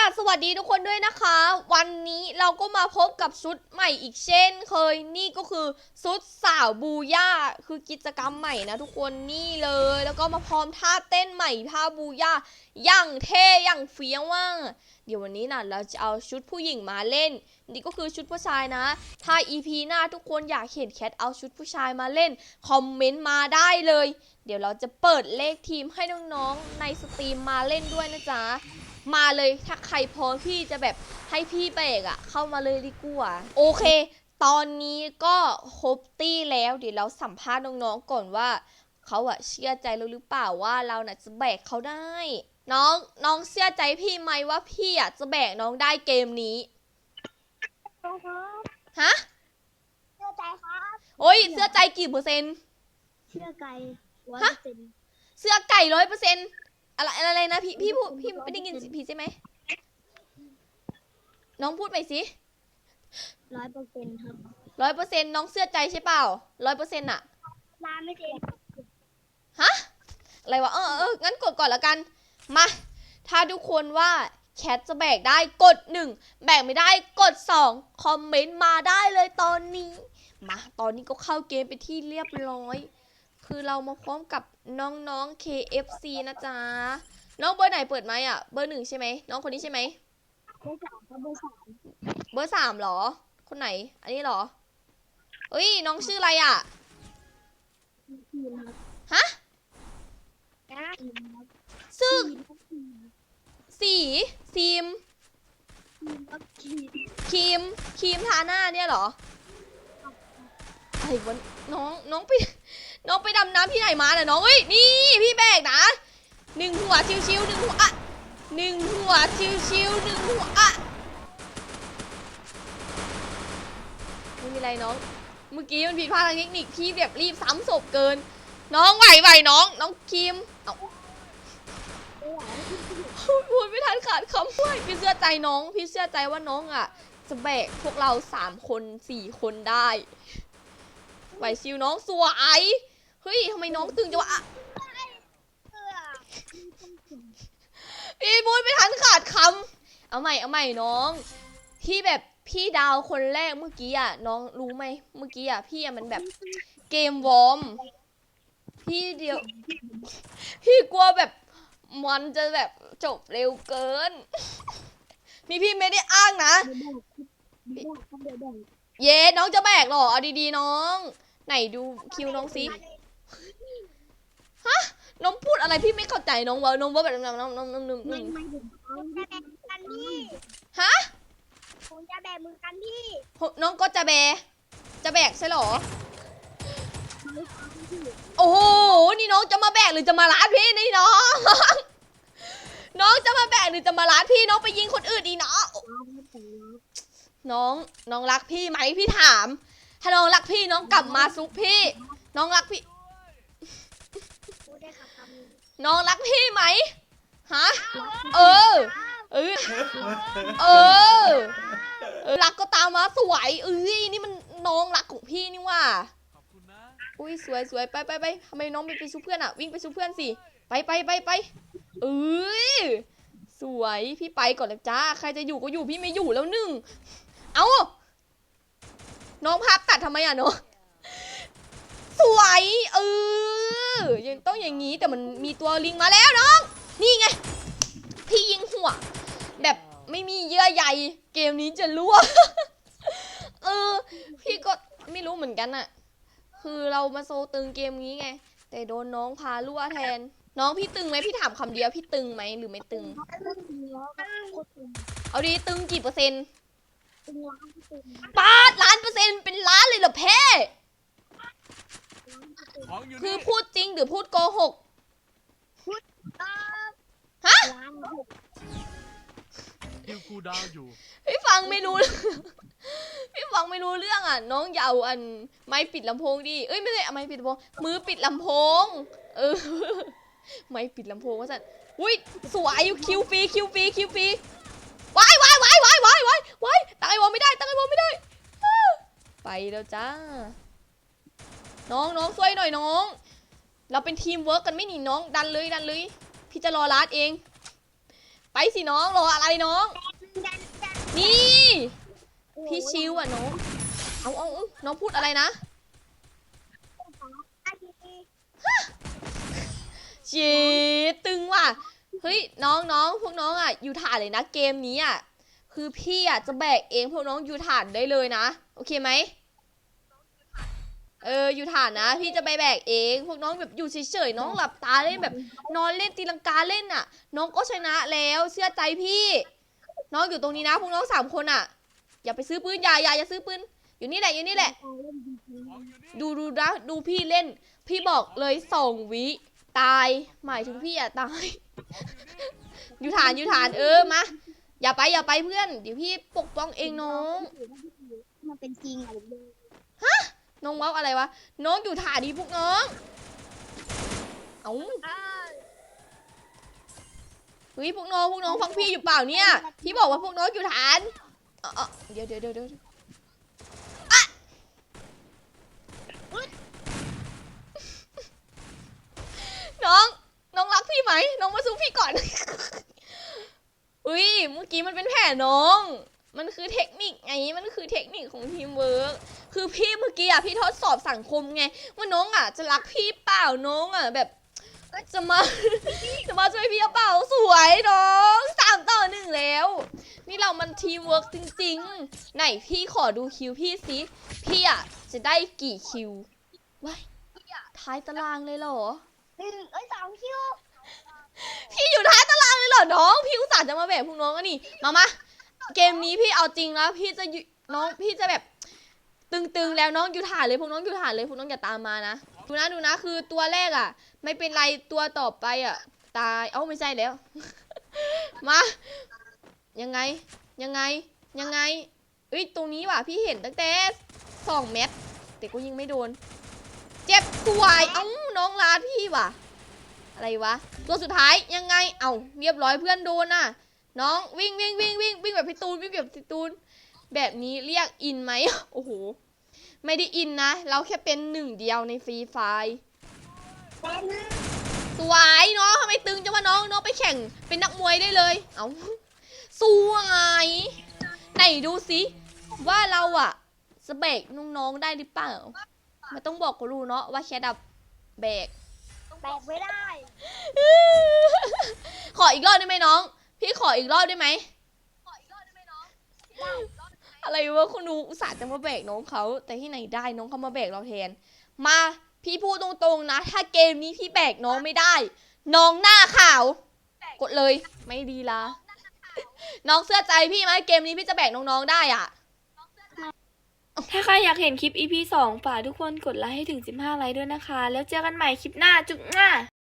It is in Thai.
ล่ะ สวัสดีทุกคนด้วยนะคะ วันนี้เราก็มาพบกับชุดใหม่อีกเช่น เคยนี่ก็คือชุดสาวบูย่าคือกิจกรรมใหม่นะทุกคนนี่เลย แล้วก็มาพร้อมท่าเต้นใหม่ท่าบูย่าอย่างเท่อย่างเฟี้ยวว่างเดี๋ยววันนี้นะเราจะเอาชุดผู้หญิงมาเล่น นี่ก็คือชุดผู้ชายนะ ถ้า EP หน้าทุกคนอยากเห็นแคทเอาชุดผู้ชายมาเล่นคอมเมนต์มาได้เลย เดี๋ยวเราจะเปิดเลขทีมให้น้องๆในสตรีมมาเล่นด้วยนะจ๊ะ มาเลยถ้าใครพร้อมที่จะแบบให้พี่เบรกอะเข้ามาเลยดีกว่าโอเค ตอนนี้ก็ครบตี้แล้วเดี๋ยวเราสัมภาษณ์น้องๆก่อนว่าเขาอะเชื่อใจเราหรือเปล่าว่าเราน่ะจะแบกเขาได้ น้องน้องเชื่อใจพี่ไหมว่าพี่อะจะแบกน้องได้เกมนี้ครับฮะเชื่อใจครับโอ้ยเชื่อใจกี่เปอร์เซ็นต์เชื่อใจร้อยฮะเปอร์เซ็นต์เชื่อไก่ร้อยเปอร์เซ็นต์ อะไรอะไรนะพี่พี่พูดพี่ไม่ได้ยินผิดใช่ไหมน้องพูดไปสิร้อยเปอร์เซ็นต์ครับร้อยเปอร์เซ็นต์น้องเชื่อใจใช่เปล่าร้อยเปอร์เซ็นต์อะร้านไม่เจ๊ฮะอะไรวะเออเอองั้นกดก่อนละกัน มา ถ้าทุกคนว่าแคทจะแบกได้กด1แบกไม่ได้กด2คอมเมนต์มาได้เลยตอนนี้ มา ตอนนี้ก็เข้าเกมไปที่เรียบร้อย คือเรามาพร้อมกับน้องๆ KFC นะจ๊ะ น้องเบอร์ไหนเปิดไหมอะ เบอร์หนึ่งใช่ไหม น้องคนนี้ใช่ไหม เบอร์สามครับเบอร์สามเบอร์สามเหรอ คนไหน อันนี้เหรอเอ้ย น้องชื่ออะไรอะ ทีมครับฮะนะทีมครับชื่อทีมครับสีซีมทีมครับทีมครีมครีมทาหน้าเนี่ยเหรอไอ้วันน้องน้องไป น้องไปดำน้ำที่ไหนมาเนี่ยน้องเอ้ยนี่พี่แบกนะหนึ่งหัวชิวๆหนึ่งหัวอะหนึ่งหัวชิวๆหนึ่งหัวอะไม่มีไรน้อง เมื่อกี้มันผิดพลาดทางเทคนิคพี่แบบรีบซ้ำศพเกิน น้องไหวไหวน้อง น้องครีมเอาพูดไม่ทันขาดคำพูดพี่เชื่อใจน้อง พี่เชื่อใจว่าน้องอะ จะแบกพวกเราสามคนสี่คนได้ ไหวชิวน้องสวยเฮ้ยทำไมน้องตึงจังวะอะเออพี่พูดไม่ทันขาดคำเอาใหม่เอาใหม่น้องที่แบบพี่ดาวคนแรกเมื่อกี้อะน้องรู้ไหมเมื่อกี้อะพี่อะมันแบบเกมวอร์มพี่เดียว พี่กลัวแบบมันจะแบบจบเร็วเกิน นี่พี่ไม่ได้อ้างนะเดี๋ยวบอกเดี๋ยวบอกเย้น้องจะแบกเหรอ เอาดีๆน้อง ไหนดูคิวน้องสิน้องพูดอะไรพี่ไม่เข้าใจน้องเว่าน้องเว่าแบบน้องน้องน้องน้องน้องไม่ไม่ถึงเขาจะแบกมือกันพี่ฮะผมจะแบกมือกันพี่น้องก็จะแบกจะแบกใช่หรอโอ้โหนี่น้องจะมาแบกหรือจะมาล้าพี่นี่น้อง น้องจะมาแบกหรือจะมาล้าพี่น้องไปยิงคนอื่นอีกเนาะร้านไม่แต่งนะน้องน้องรักพี่ไหมพี่ถาม ถ้าน้องรักพี่น้องกลับมาซุกพี่ น้องรักพี่ พูดได้ครับคำนี้น้องรักพี่ไหมฮะเออเออเออเออ รักก็ตามมาสวยเอ้ยนี่มันน้องรักของพี่นี่ว่าขอบคุณนะ อุ้ยสวยสวยไปไปไปทำไมน้องไม่ไปชูเพื่อนอะวิ่งไปชูเพื่อนสิไปไปไปไปเอ้ยสวยพี่ไปก่อนเลยจ้า ใครจะอยู่ก็อยู่พี่ไม่อยู่แล้วหนึ่งเอา น้องภาพตัดทำไมอะเนาะสวยเออยังต้องอย่างนี้แต่มันมีตัวลิงมาแล้วน้อง นี่ไง พี่ยิงหัว แบบไม่มีเยื่อใยเกมนี้จะรั่วเออ พี่ก็ไม่รู้เหมือนกันอะคือเรามาโซตึงเกมนี้ไง แต่โดนน้องพารั่วแทน น้องพี่ตึงไหมพี่ถามคำเดียวพี่ตึงไหมหรือไม่ตึงตึงแล้วก็โคตรตึง เอาดีตึงกี่เปอร์เซ็นต์ตึงร้านที่ตึงปาดล้านเปอร์เซ็นต์เป็นล้านเลยเหรอเพ่ร้านที่ตึงของอยู่คือนี่พูดจริงหรือพูดโกหกอ่าฮะร้านหกคิวคูลดาวน์อยู่ พี่ฟังไม่รู้ พี่ฟังไม่รู้เรื่องอะ น้องอย่าเอาอันไม้ปิดลำโพงดิเอ้ยไม่ใช่เอาไม้ปิดลำโพงมือปิดลำโพง เออ ไม้ปิดลำโพงว่าสันอุ้ยสวยคิวฟรีคิวฟรีคิวฟรี วายวายวายวายวายวายวายตั้งไอวอลไม่ได้ตั้งไอวอลไม่ได้อ้าไปแล้วจ้า น้องน้องช่วยหน่อยน้อง เราเป็นทีมเวิร์กกันไม่หนีน้องดันเลยดันเลยพี่จะรอลาดเอง ไปสิน้องรออะไรน้องดันดันนี่โอ้ยพี่ชิวอะน้อง เอาเอาเอาน้องพูดอะไรนะอันนี้เชีตึงว่ะ เฮ้ยน้องน้องพวกน้องอะอยู่ฐานเลยนะเกมนี้อะคือพี่อะจะแบกเองพวกน้องอยู่ฐานได้เลยนะ โอเคไหมเอออยู่ฐานนะ พี่จะไปแบกเอง พวกน้องแบบอยู่เฉยๆน้องหลับตาเล่นแบบ นอนเล่นตีลังกาเล่นอะ น้องก็ชนะแล้วเชื่อใจพี่ น้องอยู่ตรงนี้นะ พวกน้องสามคนอะ อย่าไปซื้อปืนอย่าอย่าอย่าซื้อปืนอยู่นี่แหละอยู่นี่แหละ ดูดูดูนะดูพี่เล่น พี่บอกเลยสองวิ ตาย หมายถึงพี่อะตาย อยู่ฐานอยู่ฐานเออมาอย่าไปอย่าไปเพื่อน เดี๋ยวพี่ปกป้องเองน้อง มันเป็นจริงอะไรเลยน้องเว้าอะไรวะ น้องอยู่ฐานดีพวกน้อง เอาเฮ้ยพวกน้องพวกน้องฟังพี่อยู่เปล่าเนี่ยพี่บอกว่าพวกน้องอยู่ฐานเออเออเดี๋ยวเดี๋ยวเดี๋ยวเดี๋ยวอะน้อง น้องรักพี่ไหม น้องมาสู้พี่ ก่อน อุ้ยเมื่อกี้มันเป็นแผนน้อง มันคือเทคนิคไงมันคือเทคนิคของทีมเวิร์กคือพี่เมื่อกี้อะพี่ทดสอบสังคมไง ว่าน้องอะ จะรักพี่เปล่าน้องอะแบบจะมาจะมาช่วยพี่เปล่าสวยน้องสามต่อหนึ่งแล้ว นี่เรามันทีมเวิร์กจริงๆ ไหนพี่ขอดูคิวพี่สิพี่อะจะได้กี่คิวว้ายท้ายตารางเลยเหรอหนึ่งเอ้ยสองคิว อยู่ท้ายตารางเลยเหรอน้องพี่อุตส่าห์จะมาแบกพวกน้องก็นี่มามาเกมนี้พี่เอาจริงแล้วพี่จะอยู่น้องพี่จะแบบตึงๆ แล้วน้องอยู่ฐานเลยพวกน้องอยู่ฐานเลยพวกน้องอย่าตามมานะดูนะดูนะคือตัวแรกอะ ไม่เป็นไรตัวต่อไปอะ ตายเอ้าไม่ใช่แล้ว มา ยังไงยังไงยังไงเอ้ยตรงนี้ว่ะพี่เห็นตั้งแต่สองเม็ดแต่ก็ยิงไม่โดน เจ็บสวยเอ้าน้องลาพี่ว่ะ อะไรวะ ตัวสุดท้ายยังไง เอ้าเรียบร้อยเพื่อนโดนน่ะ น้องวิ่งวิ่งวิ่งวิ่งวิ่งแบบพี่ตูนวิ่งแบบพี่ตูน แบบนี้เรียกอินไหม โอ้โห ไม่ได้อินนะ เราแค่เป็นหนึ่งเดียวในฟรีไฟสวยน้องทำไมตึงจังวะน้องน้องไปแข่งเป็นนักมวยได้เลย เอาสวยไหนดูสิว่าเราอะจะแบกน้องๆได้หรือเปล่าไม่ต้องบอกก็รู้เนาะว่าแค่ดับแบกแบกไม่ได้ ขออีกรอบได้ไหมน้อง พี่ขออีกรอบได้ไหมอะไรวะคุณดูอุตส่าห์จะมาแบกน้องเขาแต่ที่ไหนได้น้องเขามาแบกเราแทน มาพี่พูดตรงๆนะ ถ้าเกมนี้พี่แบกน้องไม่ได้ น้องหน้าขาว กดเลยไม่ดีละน้องเสื้อใจพี่ไหมเกมนี้พี่จะแบกน้องๆได้อะ ถ้าใครอยากเห็นคลิป EP 2 ฝากทุกคนกดไลค์ให้ถึง 15 ไลค์ด้วยนะคะ แล้วเจอกันใหม่คลิปหน้าจุ๊บหน้า